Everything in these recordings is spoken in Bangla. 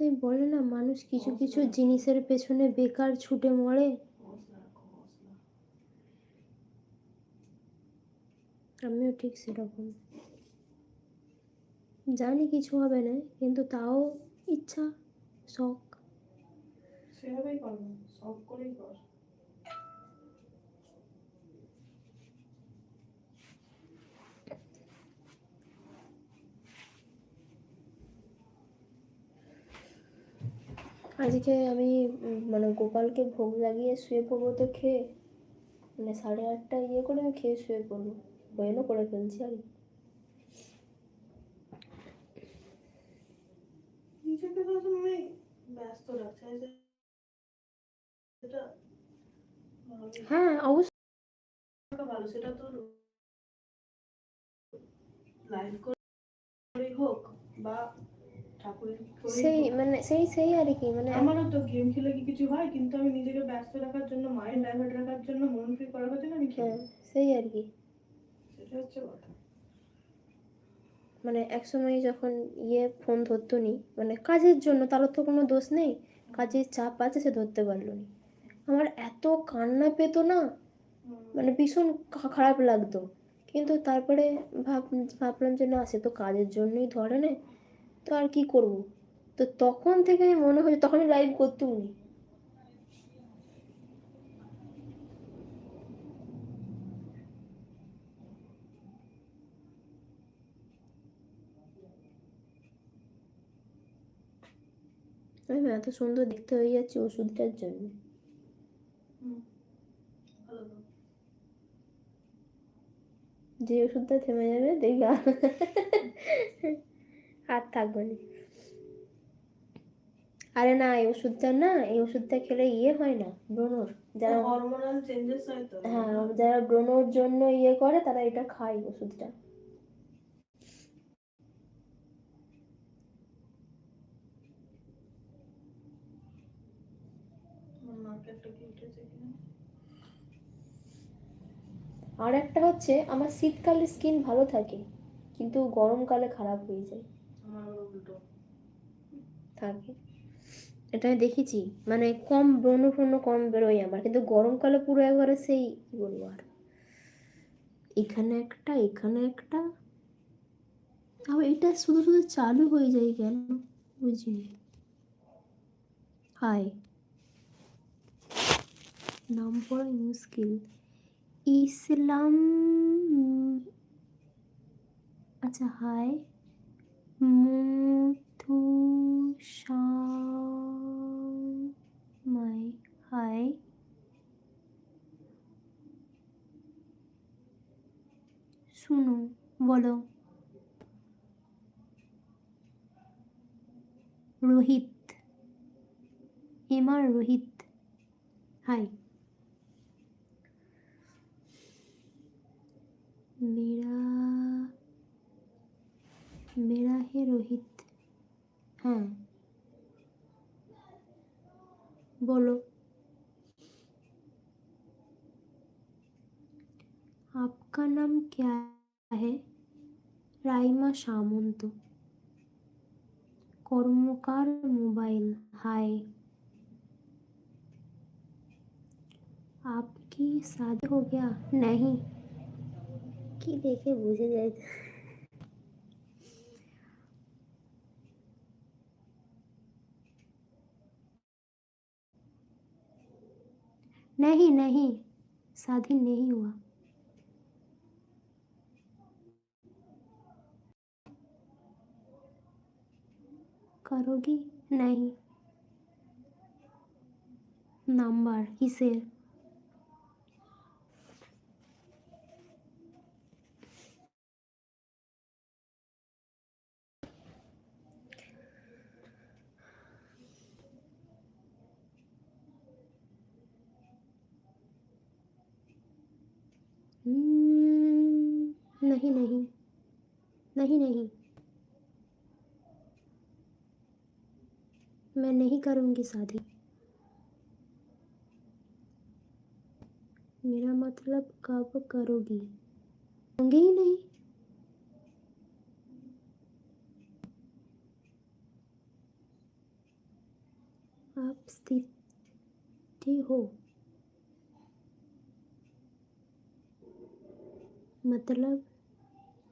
তাই বলে না মানুষ কিছু কিছু জিনিসের পেছনে বেকার ছুটে মরে। আমিও ঠিক সেরকম। জানি কিছু হবে না কিন্তু তাও ইচ্ছা শখ। সেভাবেই করব শখ করেই কর। আজকে আমি মানে গোপালকে ভোগ লাগিয়ে শুয়ে পড়ব তো খেয়ে মানে সাড়ে আটটা ইয়ে করে আমি খেয়ে শুয়ে পড়ব। বয়েনও করে ফেলছি আর নিজেকে তো তুমি ব্যস্ত রাখছে ভালোই- হ্যাঁ অবশ্যই। ভালো সেটা তোর লাইভ করেই হোক বা সেই মানে সেই সেই আর কি মানে আমারও তো গেম খেলে কি কিছু হয়? কিন্তু আমি নিজেকে ব্যস্ত রাখার জন্য মাইন্ড ডাইভার্ট রাখার জন্য মন ফ্রি করার জন্য আমি খেলি। হ্যাঁ সেই আর কি। সেটা হচ্ছে কথা। মানে একসময় যখন ইয়ে ফোন ধরতো নি মানে কাজের জন্য তারও তো কোনো দোষ নেই। কাজের চাপ আছে সে ধরতে পারল নি। আমার এত কান্না পেতো না মানে ভীষণ খারাপ লাগতো। কিন্তু তারপরে ভাব ভাবলাম যে না সে তো কাজের জন্যই ধরে না। তো আর কি করব তো তখন থেকে মনে হয়েছে তখন লাইভ করতেও নি আমি এত সুন্দর দেখতে হয়ে যাচ্ছে ওষুধটার জন্য। যে ওষুধটা থেমে যাবে, দেখবে আর থাকবে না। আরে না এই ওষুধটা না এই ওষুধটা খেলে ইয়ে হয় না ব্রণর। যারা হরমোনাল চেঞ্জেস হয় তো। হ্যাঁ যারা ব্রণর জন্য ইয়ে করে তারা এটা খায় ওষুধটা। আর একটা হচ্ছে আমার শীতকালে স্কিন ভালো থাকে কিন্তু গরমকালে খারাপ হয়ে যায়। থাকে। এটা আমি দেখেছি। মানে কম ব্রণ ফ্রণ কম বেরোয় আমার। কিন্তু গরমকালে পুরো একবারে সেই, কি বলব আর? এখানে একটা এখানে একটা। তাও এটা শুধু শুধু চালু হয়ে যায় কেন? বুঝিনি হাই নাম পড়াই মুশকিল ইসলাম। আচ্ছা হাই মুথু মাই হাই শুনো বলো। রোহিত এমার রোহিত হাই मेरा मेरा है रोहित हाँ बोलो आपका नाम क्या है রাইমা সামন্ত কর্মকার মোবাইল हाय आपकी शादी हो गया नहीं কি দেখে বুঝে যায় नहीं नहीं स्वाधीन नहीं हुआ। करोगी? नहीं। नंबर इसे। नहीं नहीं। मैं नहीं करूँगी शादी। मेरा मतलब कब करोगी? होंगे ही नहीं। आप स्थिति हो। मतलब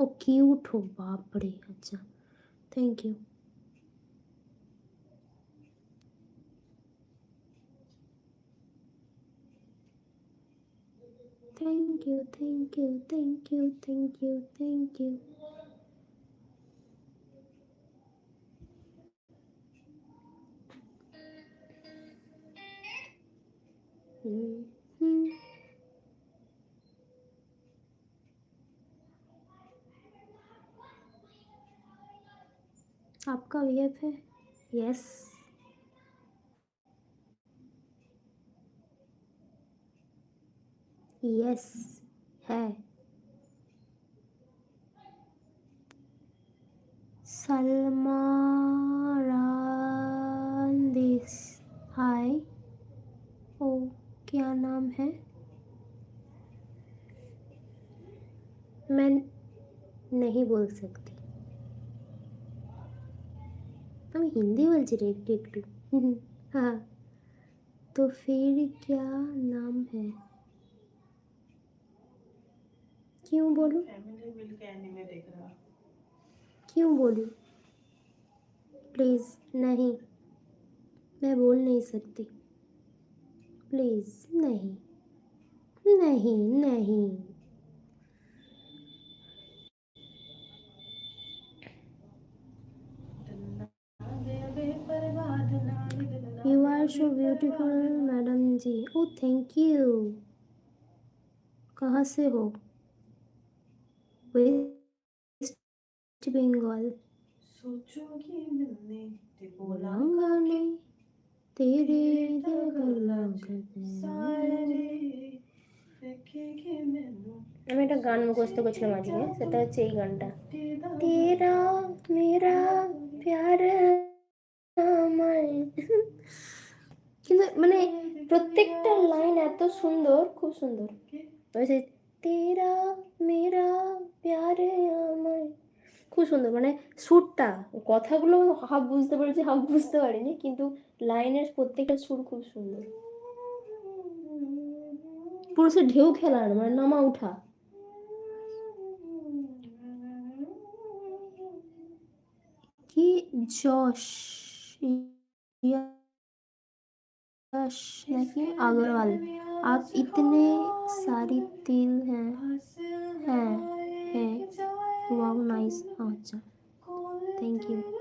ओ क्यूट हो, बाप रे अच्छा। Thank you thank you thank you thank you thank you thank you hmm आपका वीएफ है यस यस है। सलमा रांदिस। हाय ओ, क्या नाम है? मैं नहीं बोल सकती। আমি হিন্দি বলছি রে একটু একটু हाँ तो फिर क्या नाम है क्यों बोलूं फैमिली मिल के एनिमे देख रहा क्यों बोलूं प्लीज़ नहीं मैं बोल नहीं सकती प्लीज़ नहीं नहीं नहीं you are so beautiful madam ji oh thank you कहाँ से हो वेस्ट बंगाल सोचोगी मिलने ते बोला बोलांगा नहीं तेरे गला सारे देखेंगे मैनू আমি একটা গান মুখস্থ করছিলাম আজকে সেটা হচ্ছে এই গানটা तेरा তেরা মেরা প্যার আমায় কিন্তু মানে প্রত্যেকটা লাইন এত সুন্দর, খুব সুন্দর। ওই যে তেরা মেরা প্যারে আমায়। খুব সুন্দর মানে সুরটা, কথাগুলো হাফ বুঝতে পেরেছি হাফ বুঝতে পারিনি, কিন্তু লাইনের প্রত্যেকটা সুর খুব সুন্দর। পুরো সে ঢেউ খেলার মানে নামা উঠা। কি যশ। यश नहीं अग्रवाल आप इतने सारी तिल हैं हैं हैं वाओ नाइस अच्छा। Thank you.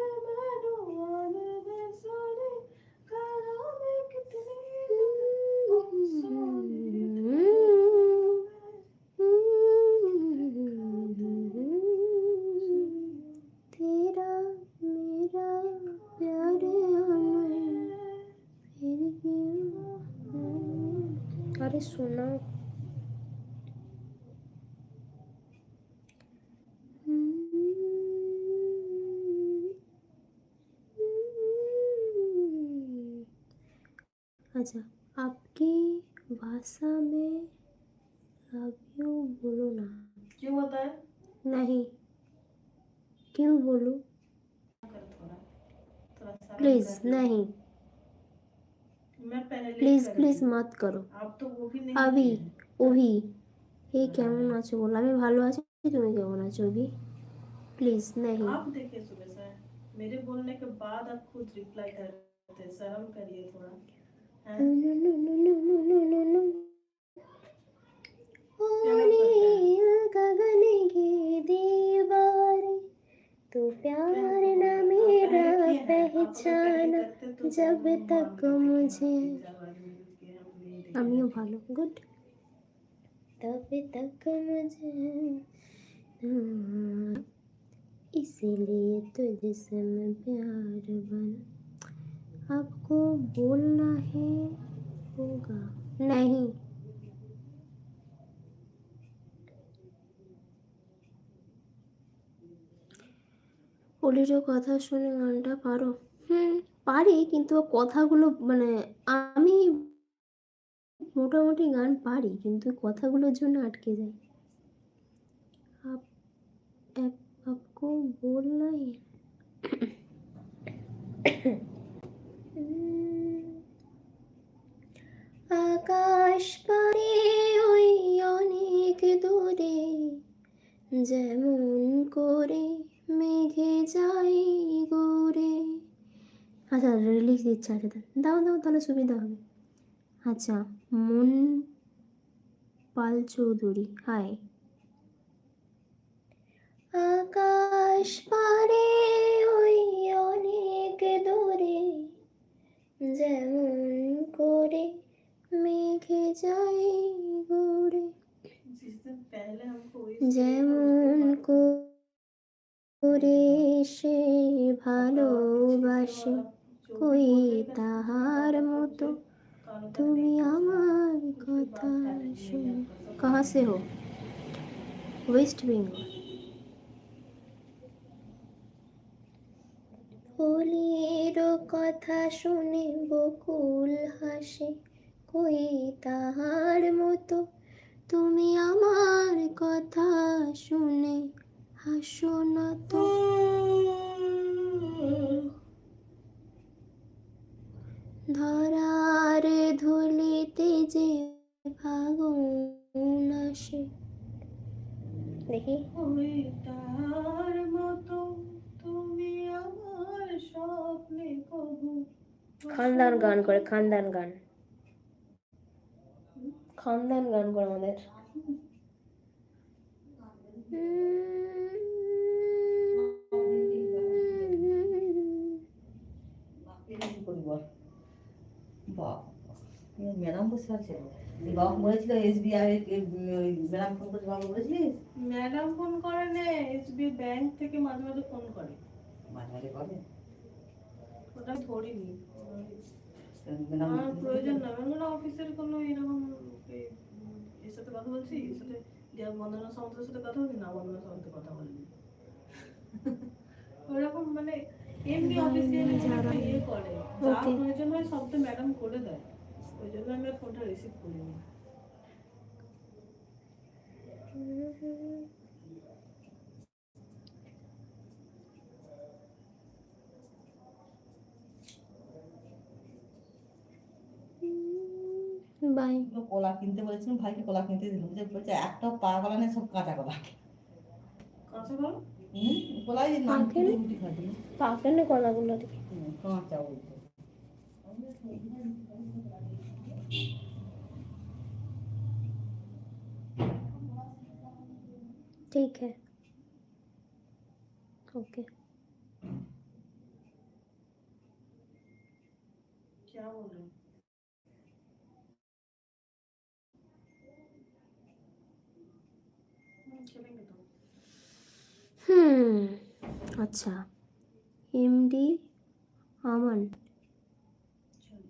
अच्छा आपकी भाषा में लव यू बोलो ना क्यों होता है नहीं क्यों बोलूं कर थोड़ा थोड़ा सा प्लीज कर। नहीं मैं पहले प्लीज कर প্লিজ रही हूँ। মত করো आप तो वो भी नहीं अभी किए। অভি এই কেমন আছো বলো আমি ভালো আছি তুমি কেমন আছো অভি প্লিজ नहीं आप देखिए सुबह से मेरे बोलने के बाद आप खुद रिप्लाई करते हैं। शर्म करिए थोड़ा हैं? गगन की दीवार तू प्यार न मेरा पहचाना जब तक मुझे আমিও ভালো গুড তবে तक मुझे हाँ, इसीलिए तुझसे मैं प्यार बना आपको बोलना है होगा नहीं অলিরও কথা শুনে গানটা পারো হুম পারি কিন্তু ও কথাগুলো মানে আমি মোটামুটি গান পারি কিন্তু কথাগুলোর জন্য আটকে যাই আপ आप- आपको আকাশ পারে ওই অনেক দূরে, যেমন করে মেঘে যাই গোরে আচ্ছা রিলিজ দিচ্ছে আচ্ছা দাও দাও তাহলে সুবিধা হবে। আচ্ছা মন পাল চৌধুরী হাই আকাশ পারে ওই অনেক দূরে, যেমন করে মেঘে যাই ঘুরে যেমন করে সে ভালোবাসে কই তাহার মতো তুমি আমার কথা শুনে কাহা সে হো ওয়েস্ট বেঙ্গল হোলির কথা শুনে বকুল হাসে কই তাহার মতো? তুমি আমার কথা শুনে হাসো না তো। ধরার ধুলিতে যে ফাগুন আসে। দেখি। ওই তার মতো? তুমি আমার স্বপ্নে কবু খানদান গান করে খানদান গান। খানদান গান করে আমাদের। ম্যাডাম বসে আছে। বাবা বলেছিল এসবিআই ম্যাডাম ফোন করে বাবা বলেছিলিস ম্যাডাম ফোন করে নে এসবি ব্যাংক থেকে মাঝে মাঝে ফোন করে। মাঝে মাঝে করে? ওটা ধরিনি। আমার প্রয়োজন না। আমি অফিসের কোনো এরকম এর সাথে কথা বলছি? এর সাথে যে বন্দনা সামন্তের সাথে কথা বলছি না বন্দনা সামন্তের কথা বলবি ওরকম মানে এমনি অফিসিয়ালি যারা ইয়ে করে। যা. প্রয়োজন হয় সব তো ম্যাডাম করে দেয়। ওই জন্য আমি আর ফোনটা রিসিভ করিনি। বাই তো কলা কিনতে বলেছিলাম ভাইকে কলা কিনতে দিলাম যে বলছে একটা পা কলা নেই সব কাঁচা কলা কাঁচা বলো হুম কলাই যে নাম পাকেন? রুটি রুটি খাবি পাকে না কলাগুলো দেখি হুম, কাঁচা বলছে ठीक है ओके क्या बोल रहे हो হুম আচ্ছা। এমডি আমান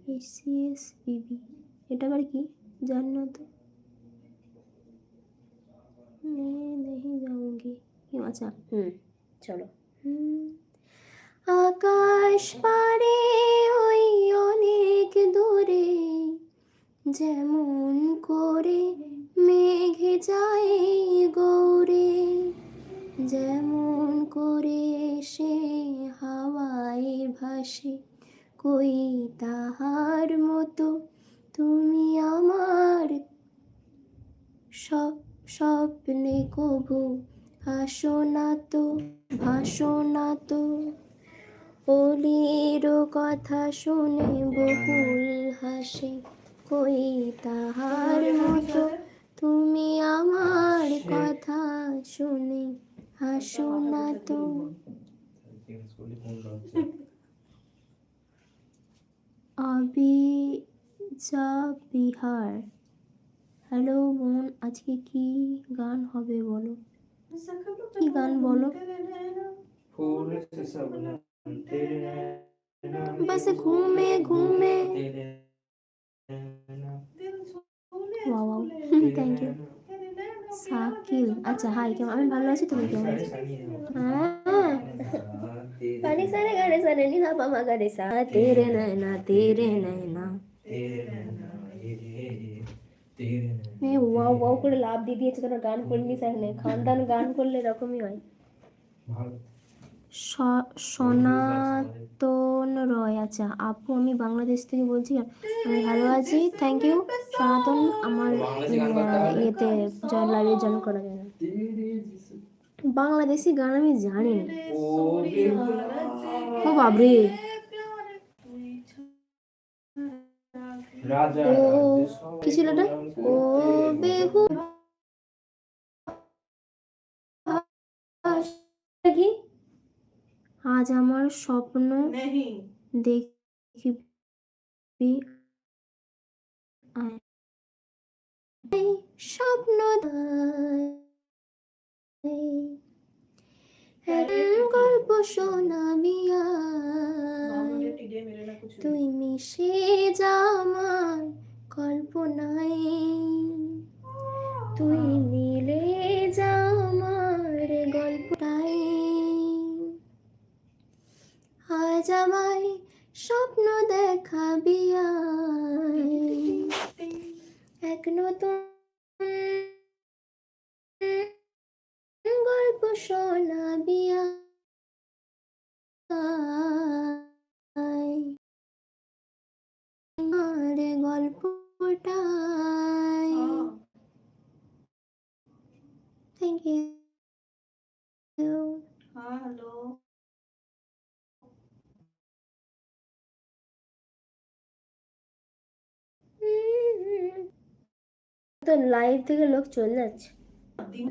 এইচসিএস বিবি এটা আবার কি? জান নেহি যাওঙ্গি আচ্ছা হুম, চলো। আকাশ পারে ওই অনেক দূরে, যেমন করে মেঘে যায় গৌরে যেমন করে সে হাওয়ায় ভাসে কই তাহার মতো তুমি আমার সব স্বপ্নে কবু। হাসো না তো ভাসো না তো অলির কথা শুনে বহুল হাসে কই তাহার মতো তুমি আমার কথা শুনে। হাসো না তো আবি যা বিহার হ্যালো বোন আজকে কি গান হবে বলো কি গান বলো फूल से सब तेरे नैना बस घूमे घूमे तेरे नैना दिल सोने वाह वाह सोने থ্যাংক ইউ तेरे नैना সাকিল আচ্ছা হাই কেমন? আমি ভালো আছি তুমি কেমন আছো? হ্যাঁ। কানে সারে গানে সারে নি হা পামা গানে সা তেরে নয়না তেরে নয়না মেয়ে ওয়াও ওয়াও করে লাভ দিয়ে দিয়েছে তোরা গান করলি সাইনে খানদান গান করলে এরকমই হয়। সনাতন সনাতন রয় আচ্ছা আপু আমি বাংলাদেশ থেকে বলছি আমি ভালো আছি। থ্যাংক ইউ সনাতন আমার ইয়েতে লাইভে জয়েন করা যায় না বাংলাদেশি গান আমি জানি না। ও বাবরে। রাজা ও, কি ছিল ওটা? ও বেহু। আজ আমার স্বপ্ন দেখবি। স্বপ্ন গল্প শোনামিয়া তুই মিশে যামার কল্পনায়। তুই মিলে যামার গল্পটায়। আজ আমায় স্বপ্ন দেখাবি। এক নতুন গল্প শোনাবি আয়। তো লাইভ থেকে লোক চলে যাচ্ছে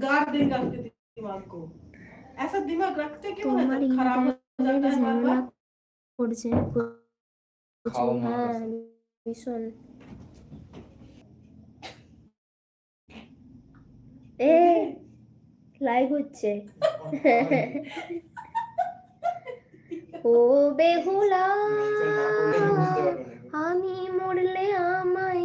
गाड़ देगा आपके दिमाग को ऐसा दिमाग रखते क्यों है তোমার जब खराब हो ইন্টারনেট जाता है बार ঝামেলা बार করছে প্রচুর, খাও মা হ্যাঁ কাছে। ভীষণ এ লাইভ হচ্ছে ও বেহুলা বুঝতে পারবে না আমি মরলে আমার